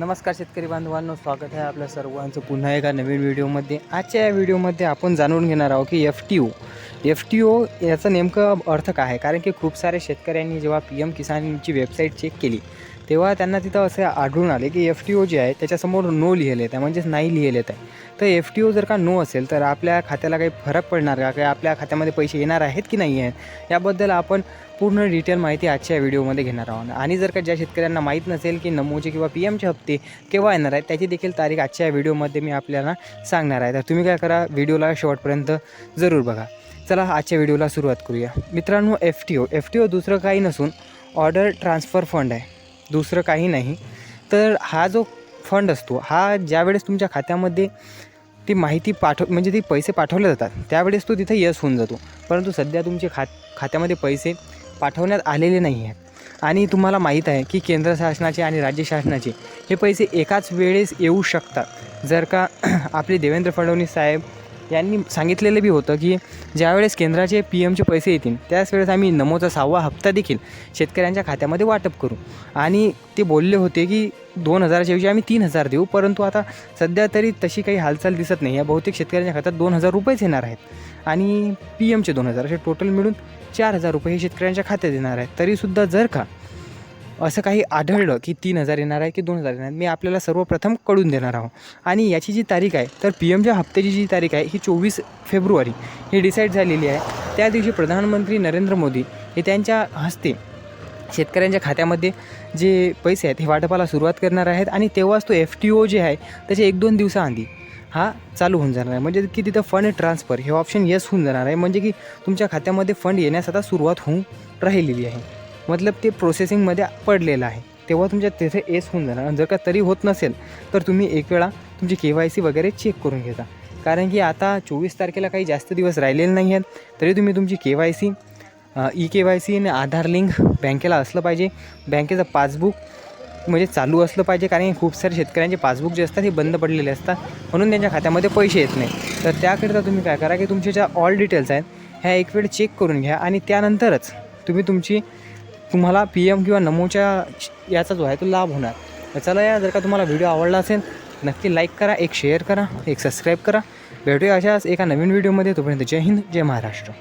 नमस्कार शेतकरी बांधवांनो स्वागत आहे आपल्या सर्वांचं पुन्हा एका नवीन व्हिडिओमध्ये. आजच्या या व्हिडिओमध्ये आपण जाणून घेणार आहोत की F T O F T O याचं नेमकं अर्थ काय आहे? कारण की खूप सारे शेतकऱ्यांनी जेव्हा पी एम किसानची वेबसाईट चेक केली तेव्हा त्यांना तिथं असे आढळून आले की एफ टी ओ जे आहे त्याच्यासमोर नो लिहिलेत आहे म्हणजेच नाही लिहिलेत आहे. तर एफ टी ओ जर का नो असेल तर आपल्या खात्याला काही फरक पडणार का? काही आपल्या खात्यामध्ये पैसे येणार आहेत की नाही आहेत? याबद्दल आपण पूर्ण डिटेल माहिती आजच्या व्हिडिओमध्ये घेणार आहोत. आणि जर का ज्या शेतकऱ्यांना माहीत नसेल की नमोचे किंवा पी एमचे हप्ते केव्हा येणार आहेत त्याची देखील तारीख आजच्या व्हिडिओमध्ये मी आपल्याला सांगणार आहे. तर तुम्ही काय करा व्हिडिओला शेवटपर्यंत जरूर बघा. चला आजच्या व्हिडिओला सुरुवात करूया. मित्रांनो F T O F T O दुसरं काही नसून ऑर्डर ट्रान्सफर फंड आहे. दुसरं काही नाही. तर हा जो फंड असतो हा ज्यावेळेस तुमच्या खात्यामध्ये ती माहिती पाठव म्हणजे ती पैसे पाठवले जातात त्यावेळेस तो तिथे यस होऊन जातो. परंतु सध्या तुमचे खात खात्यामध्ये पैसे पाठवण्यात आलेले नाही आहेत. आणि तुम्हाला माहीत आहे की केंद्र शासनाचे आणि राज्य शासनाचे हे पैसे एकाच वेळेस येऊ शकतात. जर का आपले देवेंद्र फडणवीस साहेब यांनी सांगितलेलं बी होतं की ज्यावेळेस केंद्राचे पी एमचे पैसे येतील त्याच वेळेस आम्ही नमोचा सहावा हप्ता देखील शेतकऱ्यांच्या खात्यामध्ये वाटप करू. आणि ते बोलले होते की दोन हजाराच्या ऐवजी आम्ही तीन हजार देऊ परंतु आता सध्या तरी तशी काही हालचाल दिसत नाही. या बहुतेक शेतकऱ्यांच्या खात्यात दोन हजार रुपयेच येणार आहेत. आणि पी एमचे दोन हजार असे टोटल मिळून चार हजार रुपये हे शेतकऱ्यांच्या खात्यात येणार आहेत. तरीसुद्धा जर का असं काही आढळलं की तीन हजार येणार आहे की दोन हजार येणार मी आपल्याला सर्वप्रथम कळून देणार आहोत. आणि याची जी तारीख आहे तर पी एमच्या हप्त्याची जी तारीख आहे ही चोवीस फेब्रुवारी ही डिसाईड झालेली आहे. त्या दिवशी प्रधानमंत्री नरेंद्र मोदी हे त्यांच्या हस्ते शेतकऱ्यांच्या खात्यामध्ये जे पैसे आहेत हे वाटपाला सुरुवात करणार आहेत आणि तेव्हाच तो एफ टी ओ जे आहे त्याच्या एक दोन दिवसाआधी हा चालू होऊन जाणार आहे. म्हणजे की तिथं फंड ट्रान्सफर हे ऑप्शन येस होऊन जाणार आहे. म्हणजे की तुमच्या खात्यामध्ये फंड येण्यास आता सुरुवात होऊन राहिलेली आहे. मतलब ते प्रोसेसिंगमध्ये पडलेलं आहे. तेव्हा तुमच्या तिथे एस होऊन जाणार. आणि जर का तरी होत नसेल तर तुम्ही एक वेळा तुमची के वाय सी वगैरे चेक करून घेता. कारण की आता चोवीस तारखेला काही जास्त दिवस राहिलेले नाही आहेत तरी तुम्ही तुमची K Y C E K Y C आणि आधार लिंक बँकेला असलं पाहिजे. बँकेचं पासबुक म्हणजे चालू असलं पाहिजे कारण की खूप सारे शेतकऱ्यांचे पासबुक जे असतात हे बंद पडलेले असतात. म्हणून त्यांच्या खात्यामध्ये पैसे येत नाही. तर त्याकरिता तुम्ही काय करा की तुमच्या ज्या ऑल डिटेल्स आहेत ह्या एक वेळ चेक करून घ्या. आणि त्यानंतरच तुम्ही तुमची तुम्हाला पी एम किंवा नमोच्या याचा जो आहे तो लाभ होणार. तर चला या जर का तुम्हाला व्हिडिओ आवडला असेल नक्की लाईक करा एक शेअर करा एक सबस्क्राईब करा. भेटूया अशाच एका नवीन व्हिडिओमध्ये तोपर्यंत जय हिंद जय महाराष्ट्र.